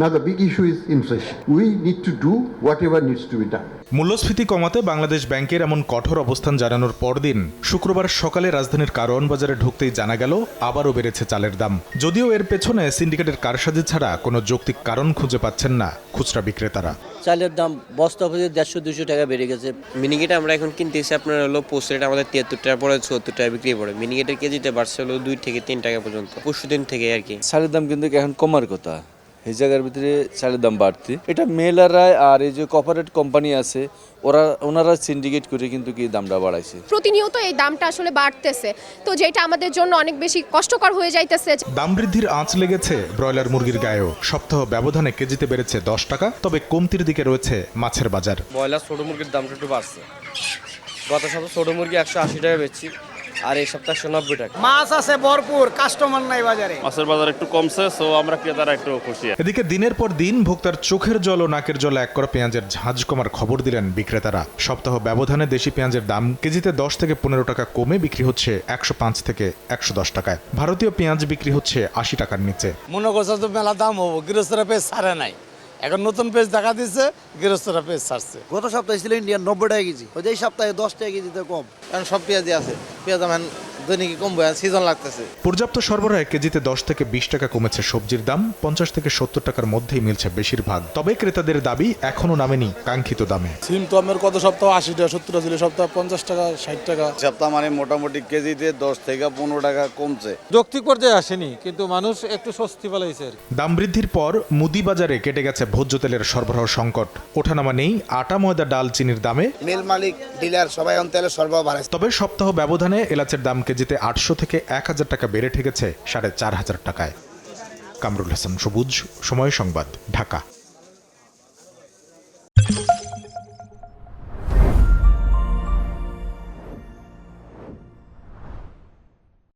Now, the big issue is inflation. We need to do whatever needs to be done. মূল্যস্ফীতি কমাতে বাংলাদেশ ব্যাংকের এমন কঠোর অবস্থান জানানোর পরদিন শুক্রবার সকালে রাজধানীর কারওয়ান বাজারে ঢুকতেই জানা গেল আবারও বেড়েছে চালের দাম। যদিও এর পেছনে সিন্ডিকেটের কারসাজি ছাড়া কোনো যৌক্তিক কারণ খুঁজে পাচ্ছেন না খুচরা বিক্রেতারা। চালের দাম বস্তা প্রতি দেড়শো দুশো টাকা বেড়ে গেছে। মিনিকেট আমরা এখন কিনতেছি আপনার হলো পোস্ট রেট আমাদের তিয়াত্তর টাকা পরে চুয়াত্তর টাকা বিক্রি পড়ে। মিনিকেটের কেজিতে বাড়ছে হলো দুই থেকে তিন টাকা পর্যন্ত পরশু দিন থেকে আর কি। চালের দাম কিন্তু এখন কমার কথা। এই জায়গার ভিতরে চালের দাম বাড়তি। এটা মেলারায় আর এই যে কর্পোরেট কোম্পানি আছে ওরা ওনারা সিন্ডিকেট করে কিন্তু কি দামটা বাড়াইছে। প্রতিনিয়ত এই দামটা আসলে বাড়তেছে। তো যেটা আমাদের জন্য অনেক বেশি কষ্টকর হয়ে যাইতেছে দাম বৃদ্ধির আঁচ লেগেছে ব্রয়লার মুরগির গায়েও। সপ্তাহ ব্যবধানে কেজিতে বেড়েছে দশ টাকা তবে কমতির দিকে রয়েছে মাছের বাজার। ব্রয়লার ছোট মুরগির দামটা একটু বাড়ছে। গত সপ্তাহে ছোট মুরগি একশো আশি টাকা বেচছি। আর এই সপ্তাহে নব্বই টাকা। মাছ আছে ভরপুর কাস্টমার নাই বাজারে। মাছের বাজার একটু কমছে সো আমরা ক্রেতারা একটু খুশি। এদিকে দিনের পর দিন ভোক্তার চোখের জল ও নাকের জল এক করা পেঁয়াজের ঝাঁঝ কমার খবর দিলেন বিক্রেতারা। সপ্তাহ ব্যবধানে দেশি পেঁয়াজের দাম কেজিতে দশ থেকে পনেরো টাকা কমে বিক্রি হচ্ছে একশো পাঁচ থেকে একশো দশ টাকায়। ভারতীয় পেঁয়াজ বিক্রি হচ্ছে আশি টাকার নিচে। মনে করছে তো মেলা দাম হব গৃহস্থরা পেজ ছাড়ে নাই। এখন নতুন পেজ দেখা দিচ্ছে গৃহস্থরা পেজ ছাড়ছে। গত সপ্তাহে ছিল ইন্ডিয়ান নব্বই টাকা কেজি ওই যে এই সপ্তাহে দশ টাকা কেজিতে কম। কারণ সব পেঁয়াজই আছে। পেঁয়াজ আমার দৈনিক কমবে সিজন লাগতেছে। পর্যাপ্ত সরবরাহে কেজিতে দশ থেকে বিশ টাকা কমেছে সবজির দাম পঞ্চাশ থেকে সত্তর টাকার মধ্যেই মিলছে বেশিরভাগ। তবে ক্রেতাদের দাবি এখনও নামেনি কাঙ্ক্ষিত দামে। সিম তো আমার কত সপ্তাহ আশি টাকা সত্তর ছিল সপ্তাহ পঞ্চাশ টাকা ষাট টাকা। সপ্তাহ মানে মোটামুটি কেজিতে দশ থেকে পনেরো টাকা কমছে। যৌক্তিক পর্যায়ে আসেনি কিন্তু মানুষ একটু স্বস্তি পালাইছে দাম বৃদ্ধির পর মুদি বাজারে কেটে গেছে ভোজ্য তেলের সরবরাহ সংকট। ওঠানামা নেই আটা ময়দা ডাল চিনির দামে। মিল মালিক ডিলার সবাই তেলের সরবরাহ বাড়াইছে তবে সপ্তাহ ব্যবধানে এলাচের দাম কেজিতে আটশো থেকে এক হাজার টাকা বেড়ে ঠেকেছে সাড়ে চার হাজার টাকায়। কামরুল হাসান সবুজ সময় সংবাদ ঢাকা।